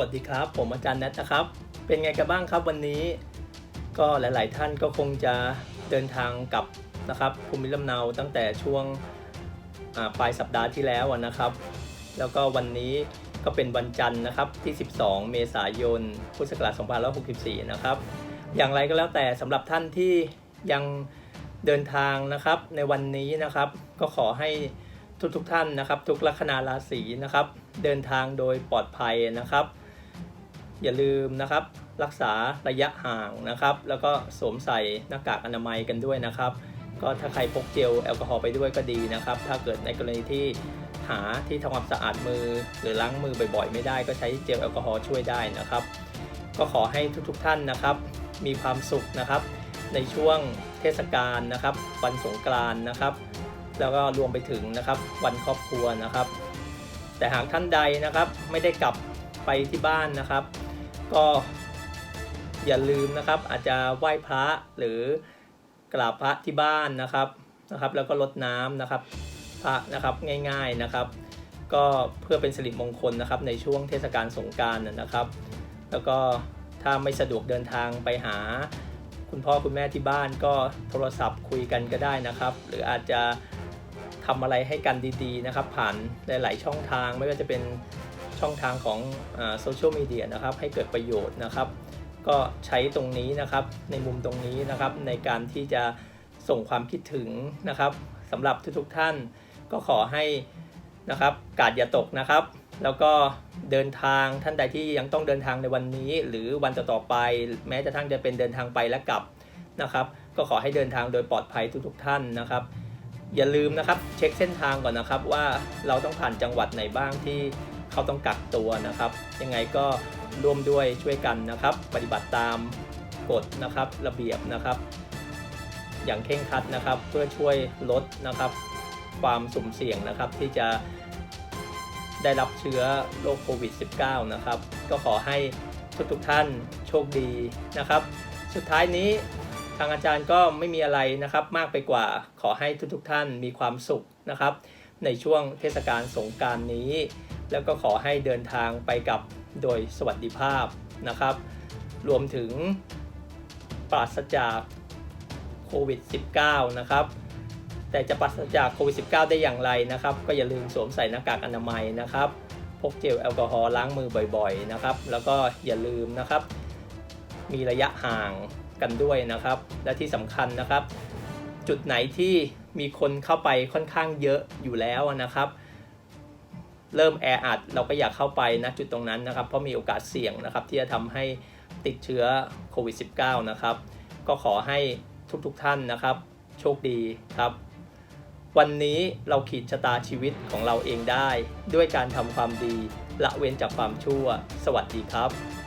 วัสดีครับ ผมอาจารย์แนทนะครับ เป็นไงกันบ้างครับวันนี้ ก็หลาย ๆ ท่านก็คงจะเดินทางกลับนะครับภูมิลำเนาตั้งแต่ช่วงปลายสัปดาห์ที่แล้วนะครับ แล้วก็วันนี้ก็เป็นวันจันทร์นะครับที่ 12 เมษายน พุทธศักราช2564 นะครับ อย่างไรก็แล้วแต่สำหรับท่านที่ยังเดินทางนะครับในวันนี้นะครับ ก็ขอให้ทุกๆทท่านนะครับ ทุกลัคนาราศีนะครับ เดินทางโดยปลอดภัยนะครับ อย่าลืมนะครับ รักษาระยะห่างนะครับ แล้วก็สวมใส่หน้ากากอนามัยกันด้วยนะครับ ก็ถ้าใครพกเจลแอลกอฮอล์ไปด้วยก็ดีนะครับ ถ้าเกิดในกรณีที่หาที่ทำความสะอาดมือ หรือล้างมือบ่อยๆ ไม่ได้ก็ใช้เจลแอลกอฮอล์ช่วยได้นะครับ ก็ขอให้ทุกๆท่านนะครับ มีความสุขนะครับ ในช่วงเทศกาลนะครับ วันสงกรานต์นะครับ แล้วก็รวมไปถึงนะครับ วันครอบครัวนะครับ แต่หากท่านใดนะครับไม่ได้กลับไปที่บ้านนะครับ ก็อย่าลืมนะครับ อาจจะไหว้พระหรือกราบพระที่บ้านนะครับนะครับ แล้วก็ลดน้ำนะครับพระนะครับง่ายๆนะครับ ก็เพื่อเป็นสิริมงคลนะครับในช่วงเทศกาลสงการนะครับ แล้วก็ถ้าไม่สะดวกเดินทางไปหา คุณพ่อคุณแม่ที่บ้านก็โทรศัพท์คุยกันก็ได้นะครับ หรืออาจจะทำอะไรให้กันดีๆนะครับ ผ่านหลายๆช่องทางไม่ว่าจะเป็น ช่องทางของโซเชียลมีเดียนะครับให้เกิดประโยชน์นะครับ ก็ใช้ตรงนี้นะครับในมุมตรงนี้นะครับในการที่จะส่งความคิดถึงนะครับสำหรับทุกๆท่านก็ขอให้นะครับกาดอย่าตกนะครับ แล้วก็เดินทางท่านใดที่ยังต้องเดินทางในวันนี้ หรือวันต่อๆไป แม้จะทั้งจะเป็นเดินทางไปและกลับนะครับ ก็ขอให้เดินทางโดยปลอดภัยทุกๆท่านนะครับ อย่าลืมนะครับเช็คเส้นทางก่อนนะครับว่าเราต้องผ่านจังหวัดไหนบ้างที่ เขาต้องกักตัวนะครับ ยังไงก็ร่วมด้วยช่วยกันนะครับ ปฏิบัติตามกฎนะครับระเบียบนะครับ อย่างเคร่งครัดนะครับ เพื่อช่วยลดนะครับ ความสุ่มเสี่ยงนะครับที่จะได้รับเชื้อโรคโควิด -19 นะครับ ก็ขอให้ทุกๆท่านโชคดีนะครับ สุดท้ายนี้ทางอาจารย์ก็ไม่มีอะไรนะครับ มากไปกว่าขอให้ทุกๆท่านมีความสุขนะครับ ในช่วงเทศกาลสงกรารนี้ แล้วก็ขอให้เดินทางไปกับโดยสวัสดิภาพนะครับ รวมถึงปราศจากโควิด -19 นะครับ แต่จะปราศจากโควิด -19 ได้อย่างไรนะครับ ก็อย่าลืมสวมใส่หน้ากากอนามัยนะครับ พกเจลแอลกอฮอล์ล้างมือบ่อยๆนะครับ แล้วก็อย่าลืมนะครับ มีระยะห่างกันด้วยนะครับ และที่สำคัญนะครับ จุดไหนที่มีคนเข้าไปค่อนข้างเยอะอยู่แล้วนะครับ เริ่มแออัดเราก็อยากเข้าไปนะจุดตรงนั้นนะครับ เพราะมีโอกาสเสี่ยงนะครับ ที่จะทำให้ติดเชื้อโควิด -19 นะครับ ก็ขอให้ทุกๆท่านนะครับ โชคดีครับ วันนี้เราขีดชะตาชีวิตของเราเองได้ ด้วยการทำความดีละเว้นจากความชั่ว สวัสดีครับ